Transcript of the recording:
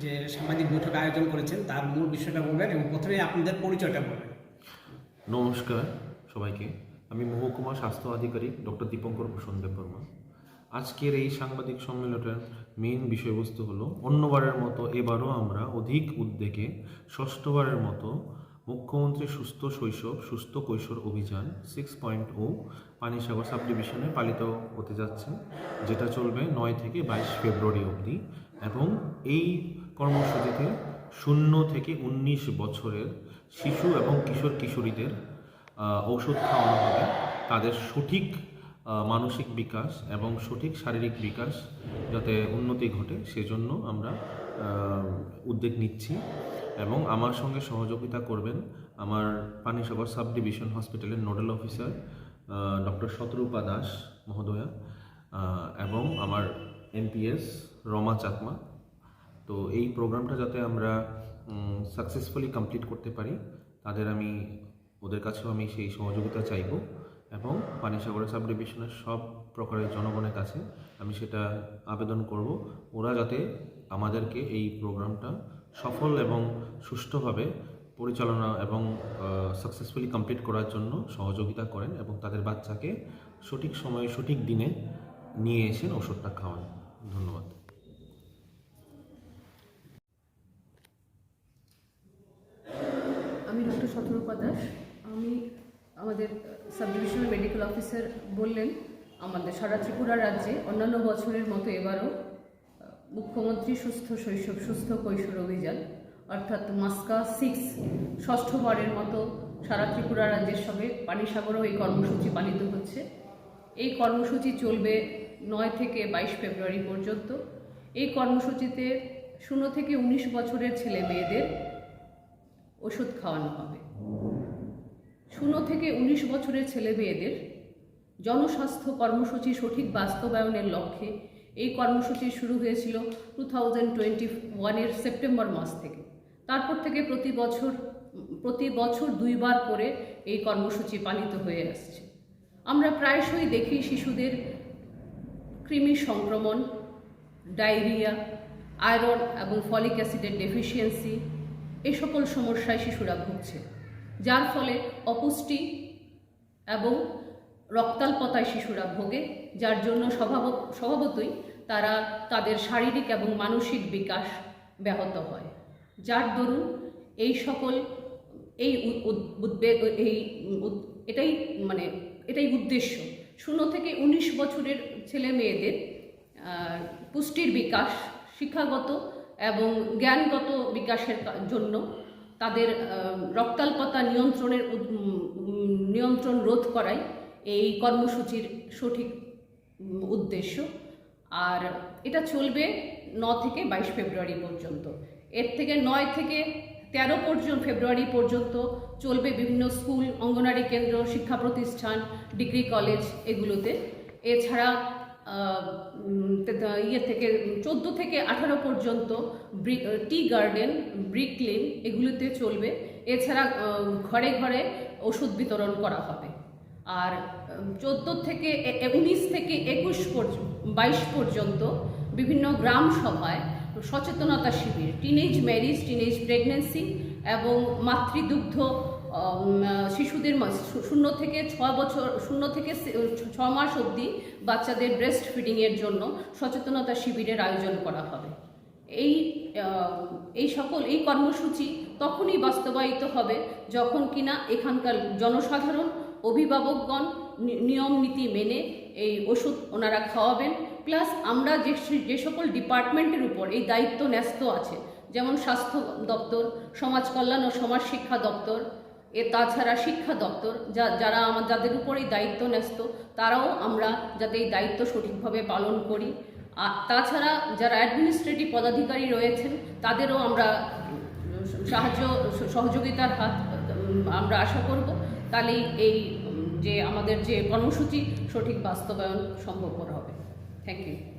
যে সাংবাদিক বৈঠক আয়োজন করেছেন, তার মূল বিষয়টা বলবেন এবং প্রথমে আপনাদের পরিচয়টা বলবেন। নমস্কার সবাইকে। আমি মহকুমা স্বাস্থ্য আধিকারিক ডক্টর দীপঙ্কর ভূষণ দেববর্মা। আজকের এই সাংবাদিক সম্মেলনের মেইন বিষয়বস্তু হলো, অন্যবারের মতো এবারও আমরা অধিক উদ্বেগে, ষষ্ঠবারের মতো মুখ্যমন্ত্রী সুস্থ শৈশব, সুস্থ কৈশোর অভিযান সিক্স পয়েন্ট ও পানিসাগর সাব ডিভিশনে পালিত হতে যাচ্ছে, যেটা চলবে নয় থেকে বাইশ ফেব্রুয়ারি অবধি এবং এই কর্মসূচিতে শূন্য থেকে উনিশ বছরের শিশু এবং কিশোর কিশোরীদের ঔষধ খাওয়ানো হবে। তাদের সঠিক মানসিক বিকাশ এবং সঠিক শারীরিক বিকাশ যাতে উন্নতি ঘটে, সেজন্য আমরা উদ্যোগ নিচ্ছি। এবং আমার সঙ্গে সহযোগিতা করবেন আমার পানিসাগর সাব ডিভিশন হসপিটালের nodal officer doctor Shatarupa Das মহোদয়া এবং আমার এনপিএস রমা চাকমা। তো এই প্রোগ্রামটা যাতে আমরা সাকসেসফুলি কমপ্লিট করতে পারি, তাদের আমি, ওদের কাছেও আমি সেই সহযোগিতা চাইব। এবং পানিসাগরের সাব ডিভিশনের সব প্রকারের জনগণের কাছে আমি সেটা আবেদন করব। ওরা যাতে আমাদেরকে এই প্রোগ্রামটা সফল এবং সুষ্ঠুভাবে পরিচালনা এবং সাকসেসফুলি কমপ্লিট করার জন্য সহযোগিতা করেন এবং তাদের বাচ্চাকে সঠিক সময়ে সঠিক দিনে নিয়ে এসেন ওষুধটা খাওয়ান। ধন্যবাদ। আমি ডক্টর শতরূপা দাস। আমি আমাদের সাব ডিভিশনাল মেডিকেল অফিসার বললেন, আমাদের সারা ত্রিপুরা রাজ্যে অন্যান্য বছরের মতো এবারও মুখ্যমন্ত্রী সুস্থ শৈশব, সুস্থ কৈশোর অভিযান, অর্থাৎ মাস্কা সিক্স ষষ্ঠবারের মতো সারা ত্রিপুরা রাজ্যের সঙ্গে পানিসাগরও এই কর্মসূচি পালিত হচ্ছে। এই কর্মসূচি চলবে নয় থেকে বাইশ ফেব্রুয়ারি পর্যন্ত। এই কর্মসূচিতে শূন্য থেকে উনিশ বছরের ছেলে মেয়েদের ওষুধ খাওয়ানো হবে। শূন্য থেকে উনিশ বছরের ছেলে মেয়েদের জনস্বাস্থ্য কর্মসূচি সঠিক বাস্তবায়নের লক্ষ্যে এই কর্মসূচি শুরু হয়েছিল টু থাউজেন্ড টোয়েন্টি ওয়ানের সেপ্টেম্বর মাস থেকে। তারপর থেকে প্রতি বছর প্রতি বছর দুইবার করে এই কর্মসূচি পালিত হয়ে আসছে। আমরা প্রায়শই দেখি শিশুদের কৃমি সংক্রমণ, ডায়রিয়া, আয়রন এবং ফলিক অ্যাসিডের ডেফিসিয়েন্সি এই সকল সমস্যায় শিশুরা ভুগছে। যার ফলে অপুষ্টি এবং রক্তাল্পতায় শিশুরা ভোগে, যার জন্য স্বভাব, স্বভাবতই তারা তাদের শারীরিক এবং মানসিক বিকাশ ব্যাহত হয়। যার দরুন এই সকল, এই উদ- উদ- উদ্বেগ এই এটাই মানে এটাই উদ্দেশ্য। শূন্য থেকে উনিশ বছরের ছেলে মেয়েদের পুষ্টির বিকাশ, শিক্ষাগত এবং জ্ঞানগত বিকাশের জন্য তাদের রক্তাল্পতা নিয়ন্ত্রণের নিয়ন্ত্রণ রোধ করাই এই কর্মসূচির সঠিক উদ্দেশ্য। আর এটা চলবে ন থেকে বাইশ ফেব্রুয়ারি পর্যন্ত। এর থেকে নয় থেকে তেরো পর্যন্ত, ফেব্রুয়ারি পর্যন্ত চলবে বিভিন্ন স্কুল অঙ্গনারী কেন্দ্র, শিক্ষা প্রতিষ্ঠান, ডিগ্রি কলেজ এগুলোতে। এছাড়া ইয়ে থেকে, চোদ্দ থেকে আঠারো পর্যন্ত টি গার্ডেন ব্রিক লেন এগুলোতে চলবে। এছাড়া ঘরে ঘরে ওষুধ বিতরণ করা হবে। আর চোদ্দ থেকে উনিশ থেকে একুশ বাইশ পর্যন্ত বিভিন্ন গ্রাম সভায় সচেতনতা শিবির টিনেজ ম্যারিজ টিনেজ প্রেগনেন্সি এবং মাতৃদুগ্ধ শিশুদের শূন্য থেকে ছ বছর, শূন্য থেকে ছ মাস অবধি বাচ্চাদের ব্রেস্ট ফিডিংয়ের জন্য সচেতনতা শিবিরের আয়োজন করা হবে। এই এই সকল, এই কর্মসূচি তখনই বাস্তবায়িত হবে যখন কিনা এখানকার জনসাধারণ, অভিভাবকগণ নিয়ম নীতি মেনে এই ওষুধ ওনারা খাওয়াবেন। প্লাস আমরা যে যে সকল ডিপার্টমেন্টের উপর এই দায়িত্ব ন্যস্ত আছে, যেমন স্বাস্থ্য দপ্তর, সমাজ কল্যাণ ও সমাজ শিক্ষা দপ্তর এ তাছাড়া শিক্ষা দপ্তর, যা, যারা আমার যাদের উপর এই দায়িত্ব ন্যস্ত, তারাও আমরা যাতে এই দায়িত্ব সঠিকভাবে পালন করি। আর তাছাড়া যারা অ্যাডমিনিস্ট্রেটিভ পদাধিকারী রয়েছেন, তাদেরও আমরা সাহায্য, সহযোগিতার হাত, আমরা আশা করব। তাহলেই এই, যে আমাদের যে কর্মসূচি, সঠিক বাস্তবায়ন সম্ভবপর হবে। Thank you